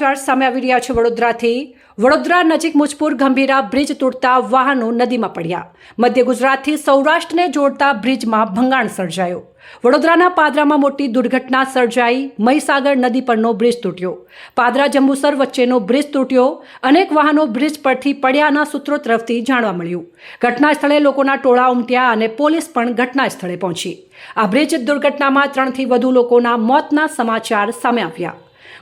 સમાચાર સામે આવી રહ્યા છે વડોદરાથી. વડોદરા નજીક મુજપુર ગંભીરા બ્રિજ તૂટતા વાહનો નદીમાં પડ્યા. મધ્ય ગુજરાતથી સૌરાષ્ટ્રને જોડતા બ્રિજમાં ભંગાણ સર્જાયો. વડોદરાના પાદરામાં મોટી દુર્ઘટના સર્જાઈ. મહીસાગર નદી પરનો બ્રિજ તૂટ્યો. પાદરા જંબુસર વચ્ચેનો બ્રિજ તૂટ્યો. અનેક વાહનો બ્રિજ પરથી પડ્યાના સૂત્રો તરફથી જાણવા મળ્યું. ઘટના સ્થળે લોકોના ટોળા ઉમટ્યા અને પોલીસ પણ ઘટના સ્થળે પહોંચી. આ બ્રિજ દુર્ઘટનામાં ત્રણથી વધુ લોકોના મોતના સમાચાર સામે આવ્યા.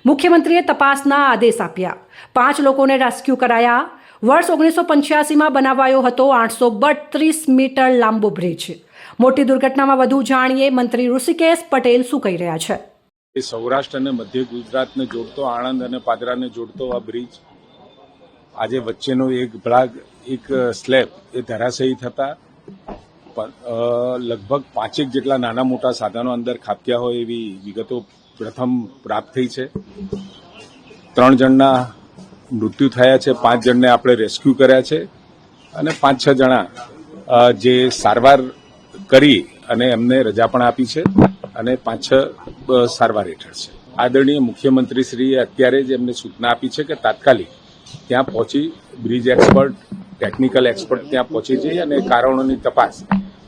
મુખ્યમંત્રીએ તપાસના આદેશ આપ્યા. પાંચ લોકોને રેસ્ક્યુ કરાયા. વર્ષ ઓગણીસો પંચ્યાસીમાં બનાવાયો હતો આઠસો બત્રીસ મીટર લાંબો બ્રિજ. મોટી દુર્ઘટનામાં વધુ જાણીએ મંત્રી ઋષિકેશ પટેલ શું કહી રહ્યા છે. એ સૌરાષ્ટ્ર અને મધ્ય ગુજરાતને જોડતો, આણંદ અને પાદરાને જોડતો આ બ્રિજ આજે વચ્ચેનો એક ભાગ, એક સ્લેબ એ ધરાશયી થતા લગભગ પાંચેક જેટલા નાના મોટા સાધનો અંદર ખાપ્યા હોય એવી વિગતો પ્રથમ પ્રાપ્ત થઈ છે. ત્રણ જણના મૃત્યુ થયા છે, પાંચ જણને આપણે રેસ્ક્યુ કર્યા છે અને પાંચ છ જણા જે સારવાર કરી અને એમને રજા પણ આપી છે અને પાંચ છ સારવાર હેઠળ છે. આદરણીય મુખ્યમંત્રીશ્રીએ અત્યારે જ એમને સૂચના આપી છે કે તાત્કાલિક ત્યાં પહોંચી બ્રિજ એક્સપર્ટ, ટેકનિકલ એક્સપર્ટ ત્યાં પહોંચી જઈ અને કારણોની તપાસ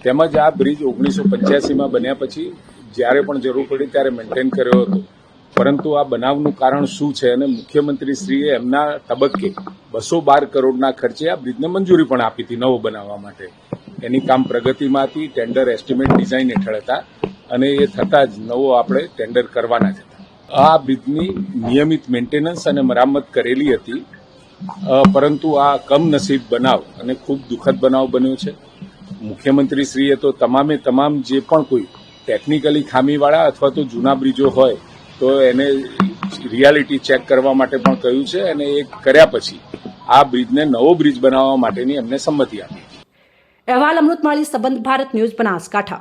તેમજ આ બ્રિજ ઓગણીસો પંચ્યાસીમાં બન્યા પછી જ્યારે પણ જરૂર પડી ત્યારે મેન્ટેન કર્યો હતો. પરંતુ આ બનાવનું કારણ શું છે અને મુખ્યમંત્રીશ્રીએ એમના તબક્કે બસો બાર કરોડના ખર્ચે આ બ્રિજને મંજૂરી પણ આપી હતી નવો બનાવવા માટે. એની કામ પ્રગતિમાં હતી, ટેન્ડર એસ્ટિમેટ ડિઝાઇન હેઠળ હતા અને એ થતાં જ નવો આપણે ટેન્ડર કરવાના જ હતા. આ બ્રિજની નિયમિત મેન્ટેનન્સ અને મરામત કરેલી હતી. પરંતુ આ કમનસીબ બનાવ અને ખૂબ દુઃખદ બનાવ બન્યો છે. મુખ્યમંત્રીશ્રીએ તો તમામે તમામ જે પણ કોઈ ટેકનિકલી ખામીવાળા અથવા તો જૂના બ્રિજો હોય, તો એને રિયાલિટી ચેક કરવા માટે પણ કહ્યું છે અને એ કર્યા પછી આ બ્રિજને નવો બ્રિજ બનાવવા માટેની એમને સંમતિ આપી. અહેવાલ અમૃતમાળી સંબંધ ભારત ન્યૂઝ બનાસકાંઠા.